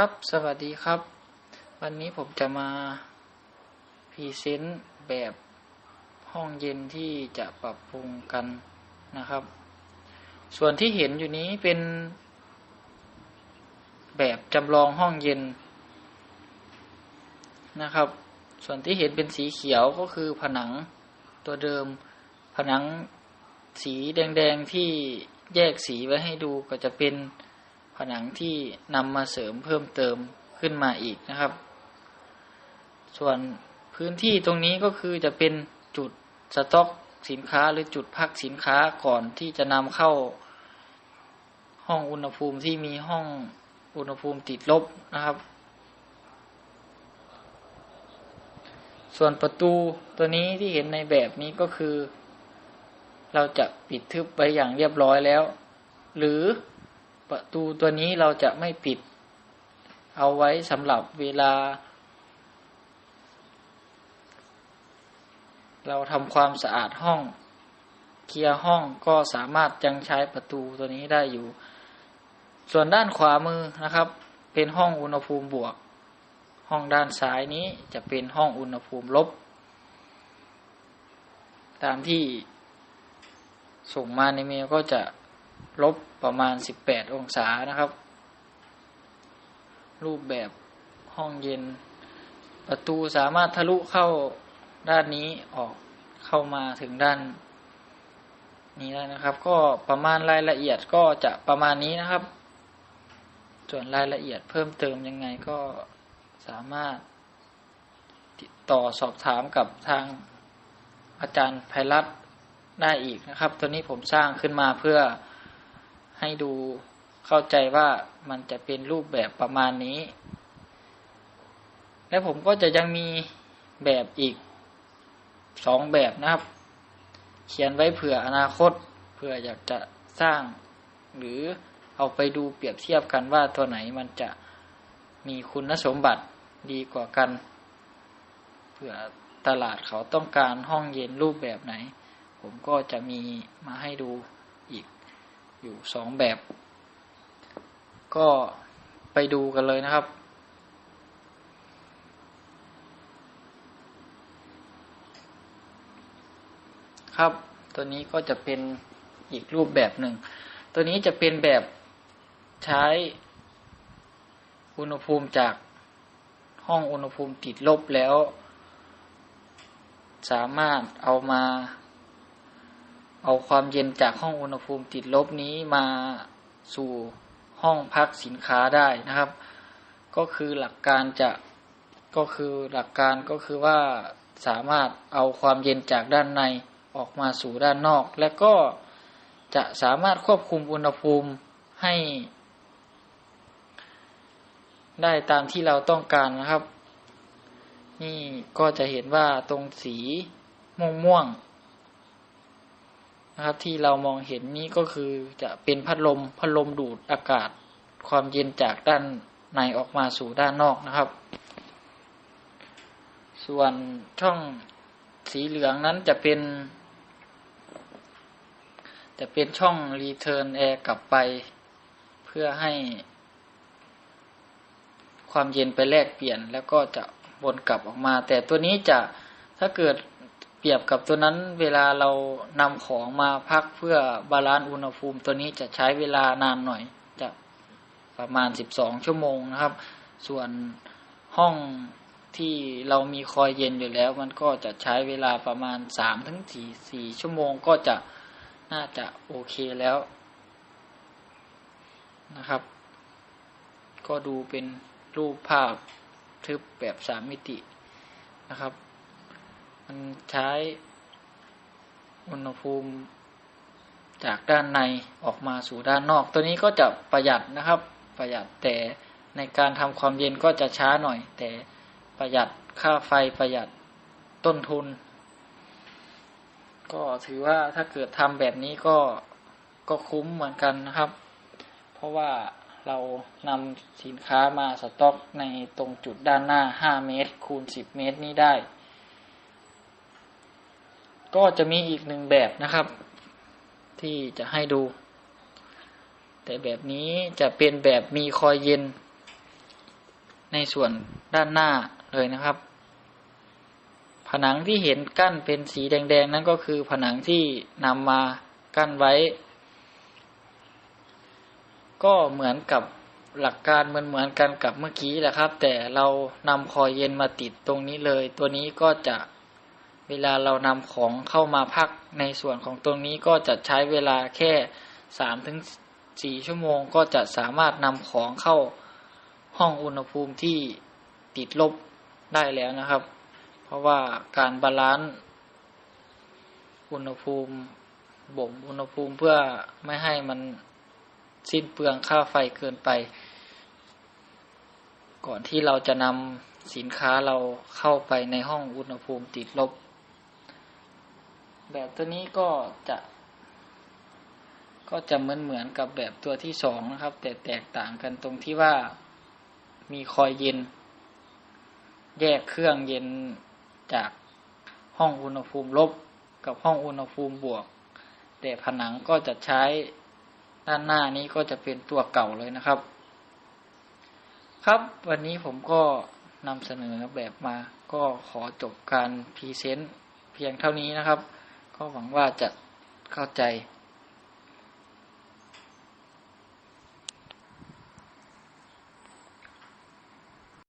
ครับ สวัสดีครับ วันนี้ผมจะมาพรีเซนต์แบบห้องเย็นที่จะปรับปรุงกันนะครับ ส่วนที่เห็นอยู่นี้เป็น แบบจำลองห้องเย็นนะครับ ส่วนที่เห็นเป็นสีเขียวก็คือผนังตัวเดิม ผนังสีแดงๆที่แยกสีไว้ให้ดูก็จะเป็น ผนังที่นำมาเสริมเพิ่มเติมขึ้นมาอีกนะครับ ส่วนพื้นที่ตรงนี้ก็คือจะเป็นจุดสต็อกสินค้าหรือจุดพักสินค้าก่อนที่จะนำเข้าห้องอุณหภูมิที่มีห้องอุณหภูมิติดลบนะครับ ส่วนประตูตัวนี้ที่เห็นในแบบนี้ก็คือ เราจะปิดทึบไว้อย่างเรียบร้อยแล้ว หรือ ประตูตัวนี้เราจะไม่ปิด เอาไว้สำหรับเวลา เราทำความสะอาดห้อง เคลียร์ห้องก็สามารถยังใช้ประตูตัวนี้ได้อยู่ ส่วนด้านขวามือนะครับ เป็นห้องอุณหภูมิบวก ห้องด้านซ้ายนี้จะเป็นห้องอุณหภูมิลบ ตามที่ส่งมาในเมลก็จะ ลบประมาณ 18 องศานะครับ รูปแบบห้องเย็น ประตูสามารถทะลุเข้าด้านนี้ออกเข้ามาถึงด้านนี้ได้นะครับ ก็ประมาณรายละเอียดก็จะประมาณนี้นะครับ ส่วนรายละเอียดเพิ่มเติมยังไงก็สามารถติดต่อสอบถามกับทางอาจารย์ไพรัตได้อีกนะครับ ตัวนี้ผมสร้างขึ้นมาเพื่อ ให้ดูเข้าใจว่ามันจะเป็นรูปแบบประมาณนี้ และผมก็จะยังมีแบบอีกสองแบบนะครับ เขียนไว้เผื่ออนาคตเผื่ออยากจะสร้าง หรือเอาไปดูเปรียบเทียบกันว่าตัวไหนมันจะมีคุณสมบัติดีกว่ากันเผื่อตลาดเขาต้องการห้องเย็นรูปแบบไหน ผมก็จะมีมาให้ดูอีก อยู่สองแบบ ก็ไปดูกันเลยนะครับ ครับ ตัวนี้ก็จะเป็นอีกรูปแบบหนึ่ง ตัวนี้จะเป็นแบบใช้อุณหภูมิจากห้องอุณหภูมิติดลบแล้ว สามารถเอามา เอาความเย็นจากห้องอุณหภูมิติดลบนี้มาสู่ห้องพักสินค้าได้นะครับ ก็คือหลักการจะก็คือหลักการก็คือว่าสามารถเอาความเย็นจากด้านในออกมาสู่ด้านนอก และก็จะสามารถควบคุมอุณหภูมิให้ ได้ตามที่เราต้องการนะครับ นี่ก็จะเห็นว่าตรงสีม่วงวง นะครับที่เรามองเห็นนี้ก็คือจะเป็นพัดลมพัดลมดูดอากาศ ความเย็นจากด้านในออกมาสู่ด้านนอกนะครับ ส่วนช่องสีเหลืองนั้นจะเป็น จะเป็นช่อง Return Air กลับไป เพื่อให้ ความเย็นไปแลกเปลี่ยนแล้วก็จะวนกลับออกมา แต่ตัวนี้จะถ้าเกิด รียบกับตัวนั้นเวลาเรานำของมาพักเพื่อบาลานซ์อุณหภูมิตัวนี้จะใช้เวลานานหน่อย จะประมาณสิบสองชั่วโมงนะครับ ส่วนห้องที่เรามีคอยเย็นอยู่แล้ว มันก็จะใช้เวลาประมาณสามถึงสี่สี่ชั่วโมงก็จะน่าจะโอเคแล้วนะครับ ก็ดูเป็นรูปภาพทึบแบบสามมิตินะครับ มันใช้อุณหภูมิจากด้านในออกมาสู่ด้านนอก ตัวนี้ก็จะประหยัดนะครับ ประหยัดแต่ในการทำความเย็นก็จะช้าหน่อย แต่ประหยัดค่าไฟประหยัดต้นทุน ก็ถือว่าถ้าเกิดทำแบบนี้ก็ก็คุ้มเหมือนกันนะครับ เพราะว่าเรานำสินค้ามาสต็อกในตรงจุดด้านหน้า 5 เมตร คูณ 10 เมตรนี้ได้ ก็จะมีอีกหนึ่งแบบนะครับ ที่จะให้ดู แต่แบบนี้จะเป็นแบบมีคอยเย็น ในส่วนด้านหน้าเลยนะครับ ผนังที่เห็นกั้นเป็นสีแดงๆ นั่นก็คือผนังที่นำมากั้นไว้ ก็เหมือนกับหลักการเหมือนเหมือนๆกันกับเมื่อกี้แหละครับ แต่เรานำคอยเย็นมาติดตรงนี้เลย ตัวนี้ก็จะ เวลาเรานำของเข้ามาพักในส่วนของตรงนี้ก็จะใช้เวลาแค่สามถึงสี่ชั่วโมงก็จะสามารถนำของเข้าห้องอุณหภูมิที่ติดลบได้แล้วนะครับ เพราะว่าการบาลานซ์อุณหภูมิบ่มอุณหภูมิเพื่อไม่ให้มันสิ้นเปลืองค่าไฟเกินไป ก่อนที่เราจะนำสินค้าเราเข้าไปในห้องอุณหภูมิติดลบ แบบตัวนี้ก็จะ ก็จะเหมือนเหมือนกับแบบตัวที่สองนะครับ แต่แตกต่างกันตรงที่ว่ามีคอยเย็น แยกเครื่องเย็นจากห้องอุณหภูมิลบกับห้องอุณหภูมิบวก แต่ผนังก็จะใช้ด้านหน้านี้ก็จะเป็นตัวเก่าเลยนะครับ ครับวันนี้ผมก็นำเสนอแบบมาก็ขอจบการพรีเซนต์เพียงเท่านี้นะครับ ก็หวังว่าจะเข้าใจ